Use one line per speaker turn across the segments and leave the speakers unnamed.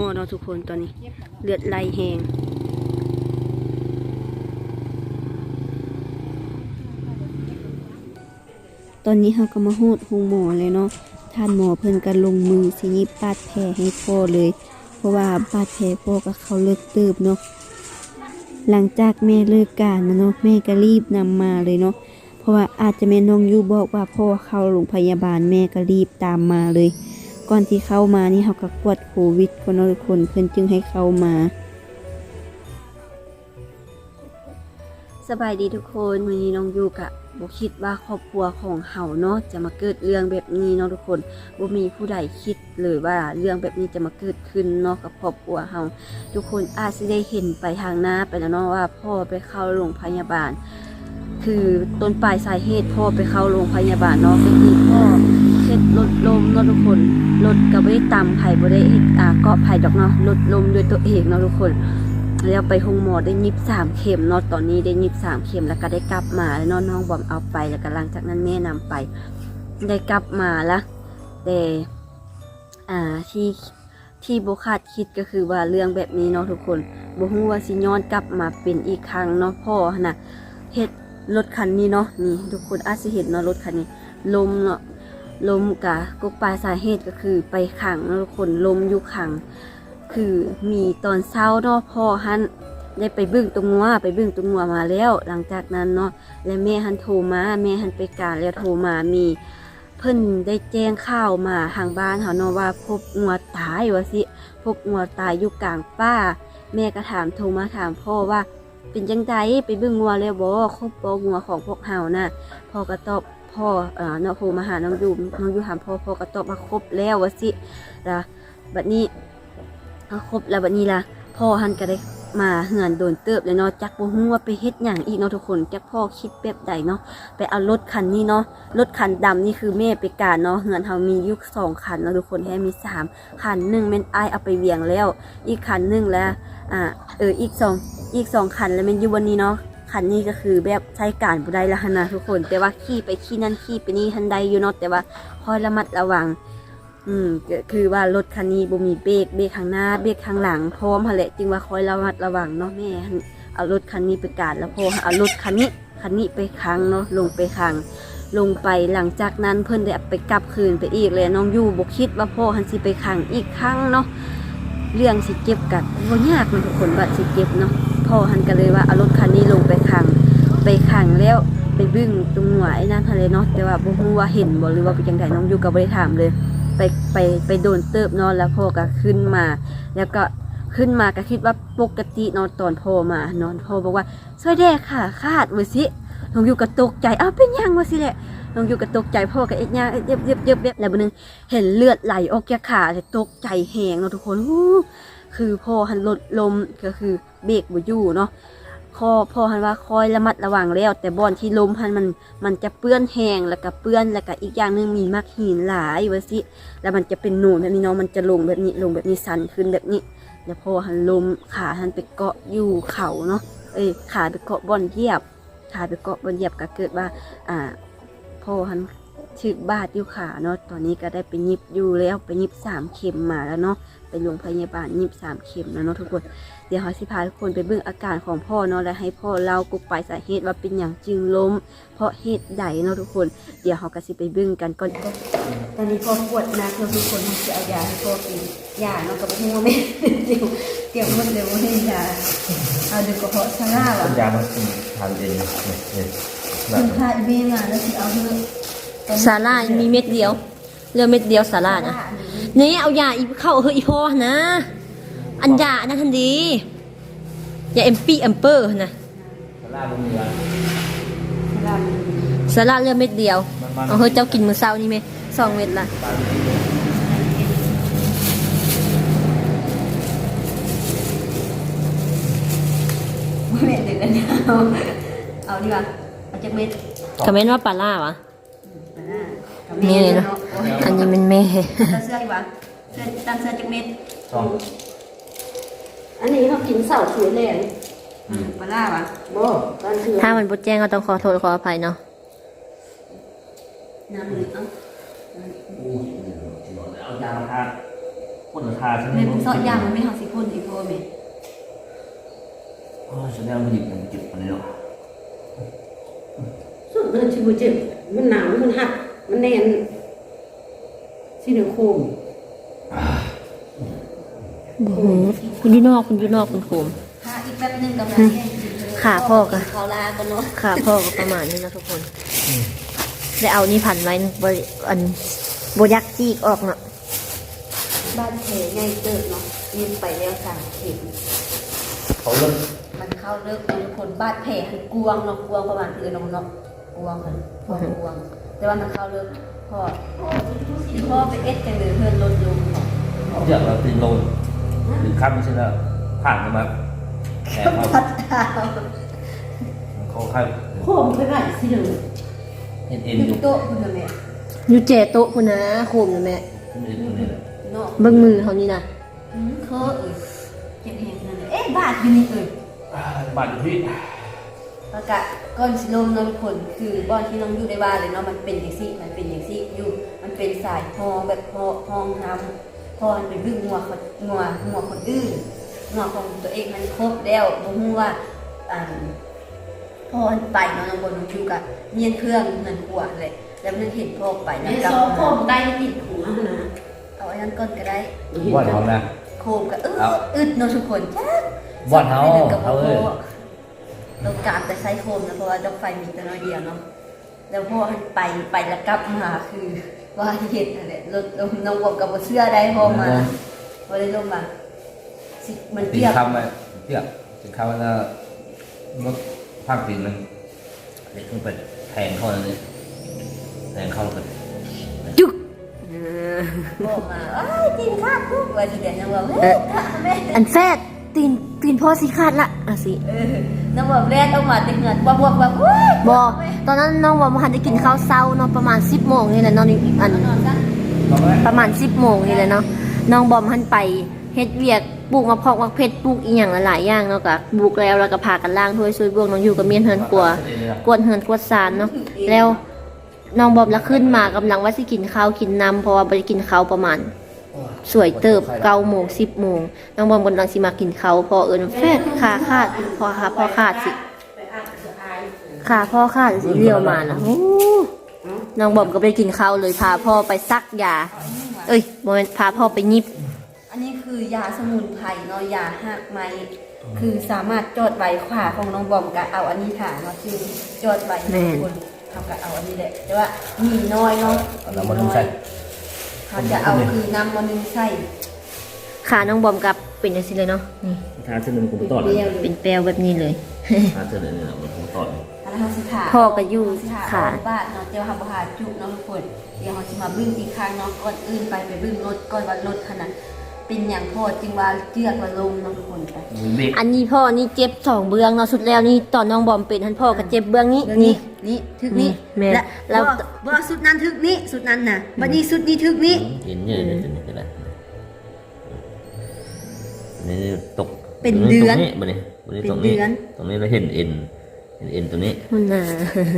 ม้อเนาะทุกคนตอนนี้ เลือดไหลแหงตอนนี้เราก็มาโหดหงหมอเลยเนาะท่านหมอเพิ่นก็ลงมือสิยิบบาดแผลให้พ่อเลย เพราะว่าบาดแผลพ่อก็เขาเลิกตืบเนาะหลังจากแม่เลิกการนะเนาะแม่ก็รีบนำมาเลยเนาะเพราะว่าอาจจะแม่น้องยูบอกว่าพ่อเข้าโรงพยาบาลแม่ก็รีบตามมาเลย ก่อนที่เข้ามานี่เขาก็กวดโควิดคนละคนเพื่อนจึงให้เข้ามาสบายดีทุกคนวันนี้น้องยูกะบ่คิดว่าครอบครัวของเฮาเนาะจะมาเกิดเรื่องแบบนี้เนาะทุกคนบ่มีผู้ใดคิดเลยว่าเรื่องแบบนี้จะมาเกิดขึ้นเนาะกับครอบครัวเฮาทุกคนอาจสิได้เห็นไปทางหน้าไปแล้วเนาะว่าพ่อไปเข้าโรงพยาบาล คือต้นปลายสาเหตุพ่อไปเข้าโรงพยาบาลเนาะก็คือพ่อเฮ็ดรถลมเนาะทุกคนรถก็บ่ได้ตำไผบ่ได้เอ่ากาะไผดอกเนาะรถลมด้วยตัวเองเนาะทุกคนแล้วไปห้องหมอได้ยิบสามเข็มเนาะตอนนี้ได้ยิบสามเข็มแล้วก็ได้กลับมาแล้วเนาะน้องบอมเอาไปแล้วก็หลังจากนั้นแม่นำไป ได้กลับมาละแต่อ่าที่ที่บุคาดคิดก็คือว่าเรื่องแบบนี้เนาะทุกคนบ่ฮู้ว่าสิย้อนกลับมาเป็นอีกครั้งเนาะพ่อนะเฮ็ด รถคันนี้เนาะนี่ทุกคนอาจสิเห็นเนาะรถคันนี้ ลมเนาะลมกะกกปลายสาเหตุก็คือไปขังทุกคนลมอยู่ขัง คือมีตอนเช้าเนาะพ่อฮันได้ไปเบึ้งตรงงัวไปเบึ้งตรงงัวมาแล้ว หลังจากนั้นเนาะและแม่ฮันโทรมาแม่ฮันไปการแล้วโทรมามีเพิ่นได้แจ้งข่าวมาทางบ้านเขาเนาะว่าพบงัวตายว่าสิพบงัวตายอยู่กลางป่า แม่ก็ถามโทรมาถามพ่อว่า เป็นจังไดไปเบิ่งงัวแล้วบ่ครบบ่งัวของพวกเฮาน่ะพ่อก็ตอบพ่อเอ่อเนาะโทรมาหาน้องยูน้องยูถามพ่อพ่อก็ตอบว่าครบแล้วว่าสิล่ะบัดนี้ครบแล้วบัดนี้ล่ะพ่อหันก็ได้ มาเหือนโดนเติบเลยเนาะจักบ่ฮู้ว่าไปเฮ็ดหยังอีกเนาะทุกคนจักพ่อคิดแบบใดเนาะไปเอารถคันนี้เนาะรถคันดำนี่คือแม่ไปการเนาะเหือนเฮามียู่สองคันเนาะทุกคนแฮมีสามคันหนึ่งแม่นไอเอาไปเวียงแล้ว อีกคันหนึ่งแล้วอ่าเอออีกสองอีกสองคันแล้วแม่นอยู่วันนี้เนาะคันนี้ก็คือแบบใช้การบ่ได้ละหั้นนะทุกคน แต่ว่าขี่ไปขี่นั่นขี่ไปนี่ทันใดอยู่เนาะแต่ว่าคอยระมัดระวัง อืมก็คือว่ารถคันนี้บ่มีเบรกเบรกข้างหน้าเบรกข้างหลังพร้อมหั่นแหละจึงว่าคอยระมัดระวังเนาะแม่หั่นเอารถคันนี้ไปการแล้วพอเอารถคันนี้คันนี้ไปค้างเนาะลงไปค้างลงไปหลังจากนั้นเพิ่อนได้ไปกลับคืนไปอีกเลยน้องอยู่บ่คิดว่าพ่อหันสิไปค้างอีกครั้งเนาะเรื่องสิเก็บกันบ่ยากมันทุกคนว่าสิเก็บเนาะพ่อหันก็เลยว่าเอารถคันนี้ลงไปค้างไปค้างแล้วไปบึ้งตรงหัวไอ้นั่นทะเลเนาะแต่ว่าบ่ฮู้ว่าเห็นบ่หรือว่าเป็นจังไดน้องอยู่ก็บ่ได้ถามเลย ไปไปโดนเติบเนอนแล้วพ่อก็ขึ้นมา แล้วก็ขึ้นมาก็คิดว่าปกตินอนตอนพ่อมานอนพ่อบอกว่าช่วยแด้ค่ะ คาดไว้สิน้องอยู่ก็ตกใจอ้าวเป็นยังวะสิแหละน้องอยู่ก็ตกใจพ่อก็เอ็ดยังเย็บเย็บเย็บเย็บแล้วบนึงเห็นเลือดไหลออกจากขาเลยตกใจแหงเนาะทุกคนคือพ่อหันลดลมก็คือเบรกบ่อยู่เนาะ คอพอหันว่าคอยระมัดระวังแล้ว แต่บอนที่ลมหันมันมันจะเปื้อนแห้งแล้วก็เปื้อนแล้วก็อีกอย่างหนึงมีมักหินหลายว่าสิแล้วมันจะเป็นหนูนแบบนี้เนาะมันจะลงแบบนี้ลงแบบนี้สันขึ้นแบบนี้แล้วพอหันลมขาหันไปเกาะอยู่เข่าเนาะเอ้ยขาไปเกาะบอนเหยียบขาไปเกาะบอนเหยียบก็เกิดว่าอ่าพอหัน ถึกบาดอยู่ขาเนาะ ตอนนี้ก็ได้ไปยิบอยู่แล้วไปยิบสามเข็มมาแล้วเนาะ ไปโรงพยาบาลยิบสามเข็มแล้วเนาะทุกคน เดี๋ยวเขาสิพาทุกคนไปเบิ่งอาการของพ่อเนาะและให้พ่อเล่ากุกไปลายสาเหตุว่าเป็นอย่างจึงล้ม เพราะเหตุใดเนาะทุกคน เดี๋ยวเขาก็สิไปเบิ่งกันก่อน ตอนนี้พ่อปวดหนักเราทุกคนจะเอายาให้พ่อกินยาเนาะกับหัวไม่เดี๋ยวเดี๋ยวหมดเดี๋ยวให้ยาเอาเดี๋ยวกระเพาะชะล่า
ปั
ว่ะ
ญญามันกินทานเองเนี่ยเนี่ยแบ
คุ
บ
ณพาอีเบมาแล้วสิเอาเถอะ
สาลามีเม็ดเดียวเรือเม็ดเดียวสาลานะนี่เอายาอีเข้าเฮ้ยอีพ่อนะ อันยานะทันดียาเอ็มปีเอ็มเปอร์นะ
ลาบมันมีอะไร
ลา
สาลาเรือเม็ดเดียวเอาเฮ้ยเจ้ากินมื้อเช้านี่ไหมสองเม็ดละ
เม็ดเด็กแล้วเนี่ยเอาเอาดีกว่าเอาจากเม็ด
คอมเมนต์ว่าปลาล่าวะ
มาห น้ากับ
นี่
เม็ด
เนาะ
เนาะ
อันนี้เป็นแม่
ตั้งเสื้อดีกว่าเสื้อตั้งเสื้อจากเม็ด
สอง
อันนี้เขากินเสาสวยเลยปลาล่าวะบ่ตอนคือ
ถ้ามันบดแจ้งก็ต้องขอโทษขออภัยเนาะ
น้ำหรือเอ้า
เอายามาทานคนราคาใช่ไหม
แม่มึงเสาะยางมันไม่เฮาสิพ่นอีกพ่อแม่
โอ้ยแสดงว่ามันหยิบมันเก็บอันนี้เนาะ
ส่วนมันชิบุเจ็บมันหนาวมันหัก มันแน่นสีเหลืองโคม
โอ้โหคุณอยู่นอกคุณอยู่นอกคุณโคม
ค่ะอีกแป๊บนึงกำลังแห้งกินเลย
ขาพ่อก็
เขาลากันเนาะ
ค่ะพ่อก็ประมาณนี้นะทุกคน ได้เอานี่พันไว้บริอันโบยักจีกออกเนาะ
บ้านแผลใหญ่เติบเนาะยินไปแล้วสามเข็ม
เขาเริ่ม
มันเข้าเลิกเป็นคนบาดแผลคือกวงเนาะกวงประมาณคือน้องเนาะกวงกันกวงกวง แต่ว่ามันเข้าเลิกพ่อที่พ่อไปเอ็ดกันเลยเพื่อนลดลงของ
เขาอยากเราตีนโลนหรือข้ามไม่ใช่แล้วผ่านกันมาแอบเขา
พัดดาว
เขาค่าย
โคมไปไหนสีเหลือง
เอ็นเอ็น
อ
อยู่ยู่
โต๊ะคุณแม่
อยู่เจโต๊ะคุณนะโคมนะแม่
เอ็นเอ็นตรงนี้แหละ
เนาะ
เบิ้งมือเขานี่นะ
อืมเคอะเอ้ยเจ็บแหงนั่นเลยเอ๊ะบาดอยู่นี่เอ้ย
อ่าบาดอยู่ที่
แล้วก็ก้อนสิลมเนาะทุกคนคือบ้านที่น้องอยู่ได้บ้านเลยเนาะมันเป็นอย่างซี่มันเป็นอย่างซี่อยู่ มันเป็นสายพอแบบพอห้องน้ำพอมันเป็นบึ้งงัวคนงัวงัวคนอื่นงัวของตัวเองมันครบแล้วบ่ฮู้ว่าอ่าพอมันไปเนาะน้องบนน้องอยู่กับเมียนเครื่องนั่นกว่าเลย แล้วมันเห็นพ่อไป
ไอ้
นะ
สองโคมได้ติดหัวนะ
เอาอันนั้นก่อนก็ได้
บอดเขานะ
โคมก็อึด
เอา
อึดเนาะทุกคนจ้า
บอดเขา
กับ
เขาเอ้ย
เราการไปใช้โคมนะเพราะว่าดอกไฟมีแต่น้อยเดียวเนาะแล้วพอไปไปแล้วกลับมาคือว่าเห็นอะไรรถลมน้องบอกกับว่าเชื่อได้พอมาพอได้ลงมาสิมัน
ตี
เปียก
คำไปเปียกตีคำแล้วรถพักตีนมันเด็กขึ้นไปแทงเข้าเลยแทงเข้าแล้วก็
จุก
บอกมาอ้ายจริงค่ะปุ๊บว่าทีเดียวน้องบอกเฮ้ยถ้าแม่
อันแฟด ตีนตีนพ่อสีขาดละอะสิ
เออน้องบอกแรกเอามาติดเงินบอกบอกบอกว้าย
บอตอนนั้นน้องบอกว่าหันจะกินข้าวเช้าเนาะประมาณ10โมงนี่แหละเน้องอัน
นอนซะ
ลองไหม
ประมาณ10โมงนี่แหละเนาะน้องบอมหันไปเฮ็ดเวียกปลูกมะพร้าวมะเพชรปลูกอีหยังหลายๆอย่างเนาะก็ปลูกแล้วแล้วก็พากันล้างถ้วยช่วยบวกน้องอยู่กับเมียนเฮือนกลัว กวนเฮือนกวดซานเนาะแล้วน้องบอมละขึ้นมากำลังว่าสิกินข้าวกินน้ำเพราะว่าไปกินข้าวประมาณ สวยเติบเก้าโมงสิบโมงน้องบอมกำลังสิมากินข้าวพอเอิญแฟดขาขาดพอขาพอขาดสิ
ไปอาบเสืออาย
ขาพ่อขาดสิเรียวมานะโอ้น้องบอมก็ไปกินข้าวเลยพาพ่อไปซักยา เอ้ยโมเมนพาพ่อไปยิบ
อันนี้คือยาสมุนไพรเนาะยาหักไม้คือสามารถจอดไว้ขวาของน้องบอมกับเอาอันนี้ถาเนาะคือจอดไว้
แม่น
คนทำกับเอาอันนี้แหละแต่ว่ามีน้อยเนาะ
เอาน้ำมันใส่
เขาจะเอาคือน้ำมันนึงใส่
ขาน้องบอมกับเป็นอย่างนี้เลยเนาะนี่
ทานเส้นหนึ่งผมตอด
เดียวเล
เป็
ย
นแปลวแบบนี้เลย
ทานเส้นหนึ่งเนี่ยผมตอด
อันนั้นเขาสิขา
พ่อก็อยู่
สิขา
ขา
บ้านเนาะเดี๋ยวเขาบหาจุเนาะทุกคนเดี๋ยวเขาจะมาบึ้งอีกครั้งเนาะก่อนอื่นไปไปบึ้งรถก่อนว่ารถขนาด เป็นอย่างพ่อจึงว่าเจือกว่าลงเนาะทุกคนไป
เบรก
อันนี้พ่อนี่เจ็บสองเบื้องเนาะสุดแล้วนี่ตอนน้องบอมเป็นท่านพ่อก็เจ็บเบื้องนี้
เดี๋ยว
นี่
นี่นี่ทึกนี้
แม่น
และ
แล้ว
บ่บ่สุดนั้นทึกนี้สุดนั้นน่ะบัดนี้สุดนี้ทึกนี้
เห็นเนี่ยเนี่ยเนี่ยเป็นไรนี่ตก
เป็นเดือน
ตรงนี้มันนี่มันนี่ตรงนี้
เป็นเดือน
ตรงนี้เราเห็นเอ็นเห็นเอ็นตัวนี้
มันน่ะ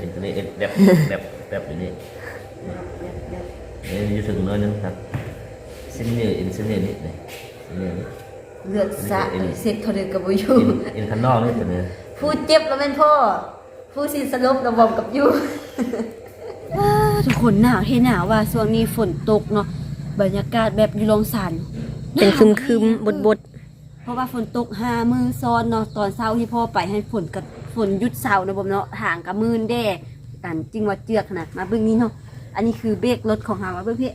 เอ็นตัวนี้เอ็นแบบแบบแบบอย่างนี้นี่อยู่ถึงน้อยนึงครับ เส้นนี้เอ็นเส้นนี้นี่นี่เส้นนี้นี่
เลือดสะ
เอ็น
เสร็จเขาเดินกับบ่อยู่
เอ็นเอ็นข้างนอกนี่ตัวนี้
พูดเจ็บแล้วแม่นพ่อพูดสิสลบระบอมกับอยู่ทุกคนหนาวเทหนาวว่าช่วงนี้ฝนตกเนาะบรรยากาศแบบอยู่ลงสัน
เป็นคึมคึมบดบด
เพราะว่าฝนตกห้ามือซ้อนเนาะตอนเช้าที่พ่อไปให้ฝนกับฝนหยุดเช้านะบ่เนาะห่างกับมืนแด่อันจริงว่าเจือกขนาดมาเบิ่งนี้เนาะอันนี้คือเบรกรถของเฮามาเบิ่งพี่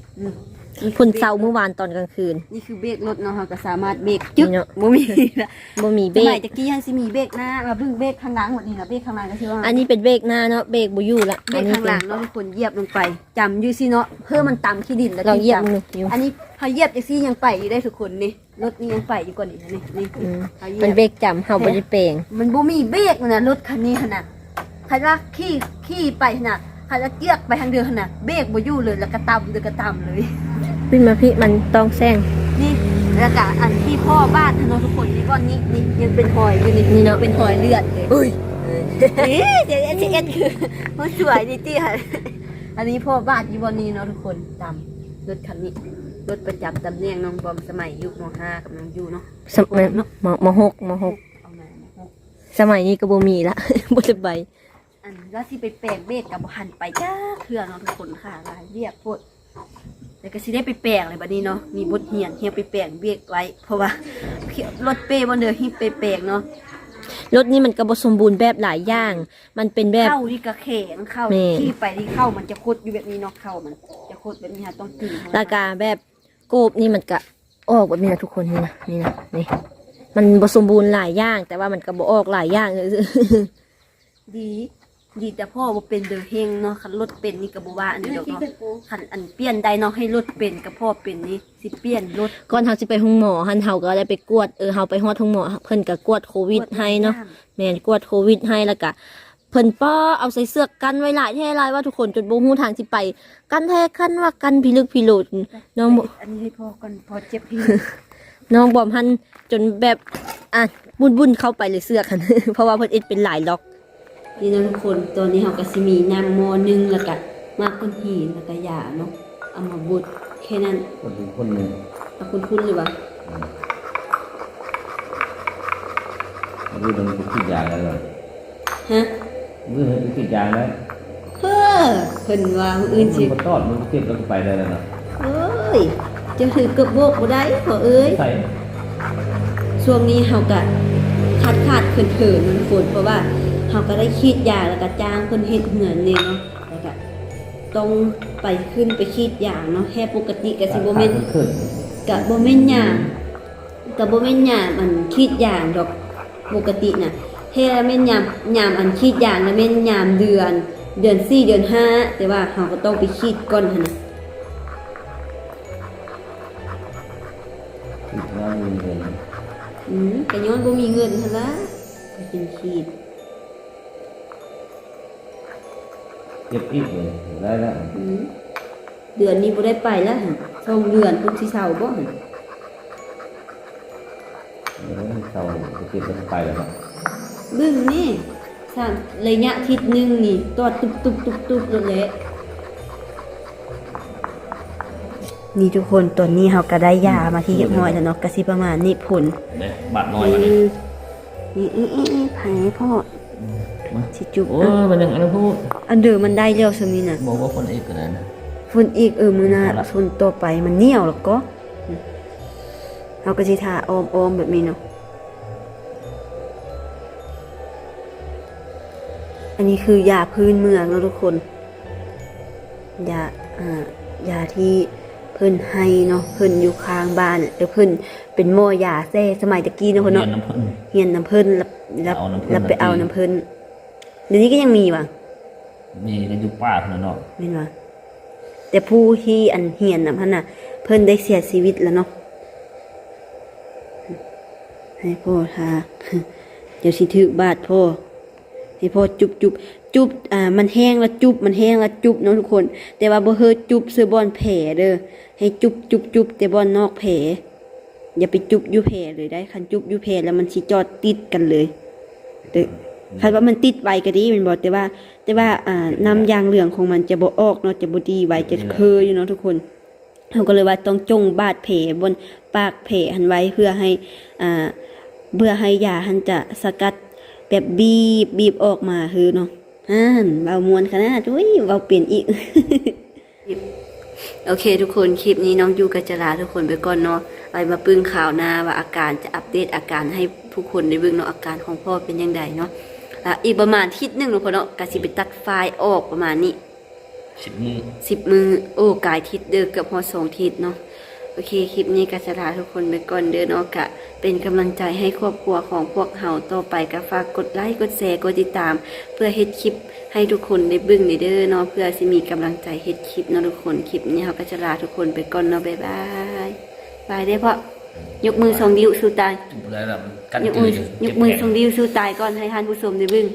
อืม
ๆพุ่นเสาเมื่อวานตอนกลางคืน
นี่คือเบรกรถเนาะเฮาก็สามารถเบรกจึ๊ก
นี่เนาะ
บ่มีละ
บ่มี
เบ
เบ
ร
ร
ก
ก
ตะกี้ยังสิมีเบรกหน้ามาเบิ่งเบรกข้างหลังหมดนี่นะเบรกข้างหลังก็คือว่า
อันนี้เป็นเบรกหน้าเนาะเบรกบ่อยู่ละ
เบร
อัน
ก
นี้
ข้างห
เป็
ลั
น
งเนาะทุกคนเหยียบลงไปจำอยู่สิเนาะเพื่อมันต่ำขี้ดินแล้ว
เราเหยียบ
จำ
มืออยู่
อันนี้พอเหยียบจังซี่ยังไปอยู่ได้ทุกคนนี่รถนี่ยังไปอยู่ก่อนนี่นะนี่นี่
อืม
พอเหยีย
มันเบรกจำเฮาบ่ได้เปลง
มันบ่มีเบรกนะรถคันนี้ขนาดใครว่าขี่ขี่ไปขนาดใครว่าเกียกไปทางเดียวขนาดเบรกบ่อยู่เลยแล้วก็ต่ำเลยก็ต่ำเลย
พี่มาพี่มันต้องแซง
นี่แล้วก็อันที่พ่อบ้านเนาะทุกคนนี่ก้อนนี้นี่ยังเป็นหอยอยู่นี่
นี่เนาะ
เป็นหอยเลือดเลย
เอ้ย
นี่เดี๋ยวเอสเอสคือมันสวยดิตี้ค่ะอันนี้พ่อบ้านอยู่บนนี้เนาะทุกคนตามรถคันนี้รถประจำตำแหน่งน้องบอมสมัยยุคมห้ากับน้องยูเนาะ
สมัยมมหกมหก
เอามาเอามา
สมัยนี้ก็บ่มีละบ่ได้ไป
อันว่าสิไปแปลงเบรกกับบ่หันไปจ้าเถื่อเนาะทุกคนค่ะหลายเรียกโพด แล้วก็สิได้ไปแปลงเลยบัดนี้เนาะมีบทเรียนเฮียไปแปลงเบรกไว้ เพราะว่ารถเป้บ่เด้อฮิไปแปลงเนาะ
รถนี้มันก็บ่สมบูรณ์แบบหลายอย่าง มันเป็นแบบ
เข้าที่กระแข็งเข้า
แม่
ที่ไปที่เข้ามันจะคดอยู่แบบนี้เนาะเข้ามัน จะคดแบบนี้ฮะต้องตี
รากาแบบโกบนี่มันก็ออกแบบนี้นะทุกคนนี่นะนี่นะนี่มันบ่สมบูรณ์หลายอย่าง แต่ว่ามันก็บ่ออกหลายอย่างเลย
ดี ดีแต่พ่อบ่เป็นเดอเฮงเนาะคันรถเป็นนี่ก็บ่ว่าอันนี้ดอกเนาะคันอันเปลี่ยนได้เนาะให้รถเป็นกับพ่อเป็นนี่สิเปลี่ยนรถ
ก่อนเฮาสิไปห้องหมอหันเฮาก็ได้ไปกวดเออเฮาไปฮอดห้องหมอเพิ่นก็กวดโควิดให้เนาะแม่นกวดโควิดให้แล้วก็เพิ่นป้อเอาใส่เสื้อกันไว้หลายแท้หลายว่าทุกคนจนบ่ฮู้ทางสิไป กันแท้กันว่ากันพิลึกพิโลดน้องบ่
อันนี้ให้พ่อก่อนพ่อเจ็บพี่
น้องบอมหันจนแบบอะบุญบุญเข้าไปเลยเสื้อกันเพราะว่าเพิ่นเอ็ดเป็นหลายล็อก
นี่นะทุกคนตอนนี้เราก็สิมีน้ำหมอหนึงแล้วก็มากก้นหินแล้วก็ยาเนาะเอามาบดแค่นั้น
คนถึงคนหนึ่ง
เอาคุณคุณเลยว่า
มือหนึ่งก็คิดยางแล้วเลย
ฮะ
มือหนึ่งก็คิดยางแล้ว
เฮ้อเพิ่นว่ามื้ออื่นสิ
มันก็ตอดมันก็เก็บแล้วก็ไปได้แล้วนะ
เอ้ยจะถือเกือบโบกบ่ได้พ่อเอ้ย
ใส่
ช่วงนี้เฮาก็ขาดขาดเขินเขินมันฝนเพราะว่า เฮาก็ได้คิดยาแล้วก็จ้างเพิ่นเฮ็ดเหมือนนี่เนาะแล้วก็ต้องไปขึ้นไปคิดยาเนาะแค่ปกติก็สิบ่แม่น
ขึ้น
ก็บ่แม่นยามก็บ่แม่นยามอันคิดยางดอกปกติน่ะแค่แม่นยามยามอันคิดยางแล้วแม่นยามเดือน เดือน4เดือนห้าแต่ว่าเฮาก็ต้องไปคิดก่อนหั่นน่ะ
คิดว่ามือเงิน
อืมก็ย้อนบ่มีเงินหั่นล่ะก็เป็นคิด
เก็บอีกเลยได้แล้ว
อืมเดือนนี้บ่ได้ไปแล้วหั่นสองเดือนเพิ่นสิเซาบ่หั่น
เดี๋ยวเราจะเก็บแล้วก็ไปแล้วนะ
เบิ่งนี่สามระยะอาทิศหนึงนี่ตอดตุบตุบตุบตุบเลยแหละนี่ทุกคนตอนนี้เฮาก็ได้ยามาที่เรียบร้อยแล้วเนาะก็สิประมาณนี้ผล
เนี่ยบาดน้อยมาเนี่ย
นี่นี่นี่นี่ไผพ่อ
มา
สิจุบ
โอ้
อะ
ยมันยังอันนั้นพูด
อันเดิมมันได้แล้วซำนี้น่ะ
บอกว่าคนเอกกันนะ
ฝนอีกเออมื้อหน้า
เอาละ
ฝนต่อไปมันเหนียวแล้วก็อืมเฮาก็สิทาอ้อมๆแบบนี้เนาะอันนี้คือยาพื้นเมืองเนาะทุกคนยาอ่ายาที่เพิ่นให้เนาะเพิ่นอยู่ข้างบ้านเดี๋ยวเพิ่นเป็นหม้อยาแซ่สมัยตะกี้เนาะเพิ่น
เรีย
เนาะ
นน้ำพึ่ง
เฮียนน้ำเพิ่นรับรับ
เอาน้ำเพิ่น
รับไปเอา
มากิน
น้ำเพิ่นเดี๋ยวนี้ก็ยังมีว่ะ
มีกันอยู่ป้าเท่านั้นเนาะ
แม่นว่ะแต่ผู้ที่อันเฮียนน่ะพันน่ะเพิ่นได้เสียชีวิตแล้วเนาะให้พ่อทาเดี๋ยวสิถือบาดพ่อให้พ่อจุบจุบจุบอ่ามันแห้งแล้วจุบมันแห้งแล้วจุบเนาะทุกคน แต่ว่าบ่เฮอจุบซื้อบอนแผลเด้อให้จุบจุบจุบแต่บอนนอกแผลอย่าไปจุบอยู่แผลเลยได้คันจุบอยู่แผลแล้วมันสิจอดติดกันเลยเด้อ คันว่ามันติดไวก็ดีแมันบอกแต่ว่า แต่ว่าอ่าน้ำยางเหลืองของมันจะบ่ออกเนาะจะบ่ดีไว้จะเคยอยู่เนาะทุกคนเขาก็เลยว่าต้องจงบาดแผลบนปากแผลหันไว้เพื่อให้อ่าเพื่อให้ยาหันจะสกัดแบบบีบบีบออกมาคือเนาะอ่านเบามวนขนาดอุ้ยเบาเปลี่ยนอีกโอเค ทุกคนคลิปนี้น้องยูกัจะลาทุกคนไปก่อนเนาะไปมาปึ้งข่าวหน้าว่าอาการจะอัปเดตอาการให้ผู้คนได้เบิ่งเนาะอาการของพ่อเป็นยังไงเนาะ อะอีกประมาณอาทิศหนึ่งเนาะพ่อเนาะกะสิไปตัดไฟล์ออกประมาณนี้
สิบมือ
สิบมือโอ้กายทิศเด้อเกับพอสองทิศเนาะโอเคคลิปนี้ก็จะลาทุกคนไปก่อนเด้อเนาะกะ เป็นกำลังใจให้ครอบครัวของพวกเฮาต่อไปก็ฝากกดไลค์กดแชร์กดติดตาม เพื่อเฮ็ดคลิปให้ทุกคนได้เบิ่งได้เด้อเนาะเพื่อสิมีกำลังใจเฮ็ดคลิปเนาะทุกคนคลิปนี้เฮาก็จะลาทุกคนไปก่อนเนาะบ๊ายบายบายเด้อพ่อ ยกมือส่งดิวสู้ตาย
จุดแล้วมันกัน
ยก
จื
มือ
ด
ยกมือส่งดิวสู้ตายก่อนให้ท่านผู้ชมได้เบิ่ง